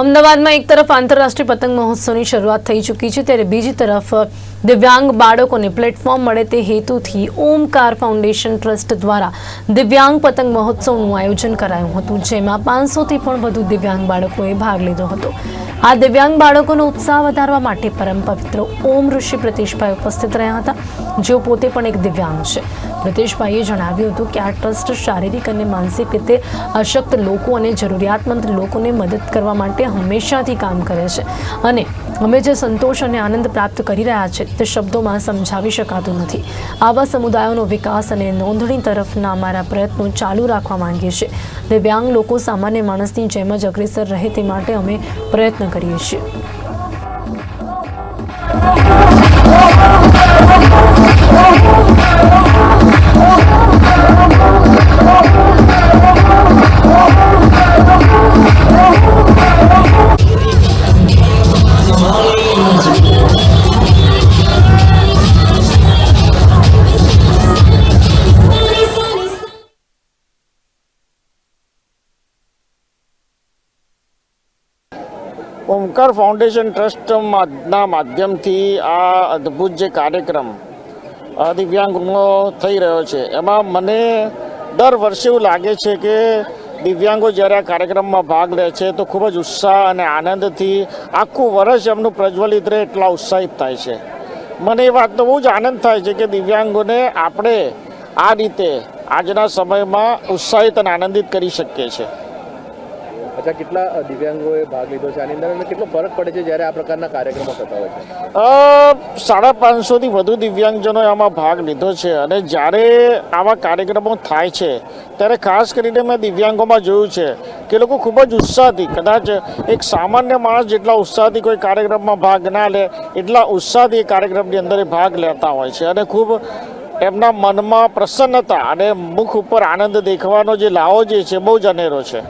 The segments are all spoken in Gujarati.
અમદાવાદમાં એક તરફ આંતરરાષ્ટ્રીય પતંગ મહોત્સવની શરૂઆત થઈ ચૂકી છે, ત્યારે બીજી તરફ દિવ્યાંગ બાળકોને પ્લેટફોર્મ મળે તે હેતુથી ઓમકાર ફાઉન્ડેશન ટ્રસ્ટ દ્વારા દિવ્યાંગ પતંગ મહોત્સવનું આયોજન કરાયું હતું, જેમાં પાંચસોથી પણ વધુ દિવ્યાંગ બાળકોએ ભાગ લીધો હતો. આ દિવ્યાંગ બાળકોનો ઉત્સાહ વધારવા માટે પરમ પવિત્ર ઓમ ઋષિ પ્રતિશભાઈ ઉપસ્થિત રહ્યા હતા, જેઓ પોતે પણ એક દિવ્યાંગ છે. પ્રતિશભાઈએ જણાવ્યું હતું કે આ ટ્રસ્ટ શારીરિક અને માનસિક રીતે અશક્ત લોકો અને જરૂરિયાતમંદ લોકોને મદદ કરવા માટે હંમેશાથી કામ કરે છે અને અમે જે સંતોષ અને આનંદ પ્રાપ્ત કરી રહ્યા છે, તે શબ્દોમાં સમજાવી શકાતું નથી. આવા સમુદાયોનો વિકાસ અને નોંધણી તરફના અમારા પ્રયત્નો ચાલુ રાખવા માંગીએ છીએ. દિવ્યાંગ લોકો સામાન્ય માણસની જેમ જ અગ્રેસર રહે તે માટે અમે પ્રયત્ન કરીએ છીએ. ઓમકાર ફાઉન્ડેશન ટ્રસ્ટના માધ્યમથી આ અદ્ભુત જે કાર્યક્રમ દિવ્યાંગનો થઈ રહ્યો છે, એમાં મને દર વર્ષે એવું લાગે છે કે દિવ્યાંગો જ્યારે આ કાર્યક્રમમાં ભાગ લે છે તો ખૂબ જ ઉત્સાહ અને આનંદથી આખું વર્ષ એમનું પ્રજ્વલિત રહે એટલા ઉત્સાહિત થાય છે. મને એ વાતનો બહુ જ આનંદ થાય છે કે દિવ્યાંગોને આપણે આ રીતે આજના સમયમાં ઉત્સાહિત અને આનંદિત કરી શકીએ છીએ. અચ્છા, કેટલા દિવ્યાંગોએ ભાગ લીધો છે? આની અંદર અને કેટલો ફરક પડે છે જ્યારે આ પ્રકારના કાર્યક્રમો થતા હોય છે? સાડા પાંચસોથી વધુ દિવ્યાંગજનોએ આમાં ભાગ લીધો છે અને જ્યારે આવા કાર્યક્રમો થાય છે, ત્યારે ખાસ કરીને મેં દિવ્યાંગોમાં જોયું છે કે લોકો ખૂબ જ ઉત્સાહથી, કદાચ એક સામાન્ય માણસ જેટલા ઉત્સાહથી કોઈ કાર્યક્રમમાં ભાગ ના લે, એટલા ઉત્સાહથી એ કાર્યક્રમની અંદર એ ભાગ લેતા હોય છે અને ખૂબ એમના મનમાં પ્રસન્નતા અને મુખ ઉપર આનંદ દેખવાનો જે લાવો જે છે, બહુ જ અનેરો છે.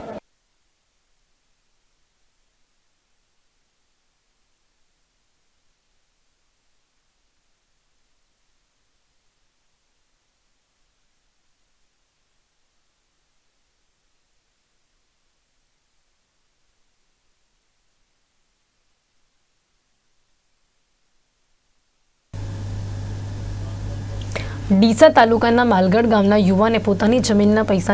ડીસા તાલુકાના માલગઢ ગામના યુવાને પોતાની જમીનના પૈસા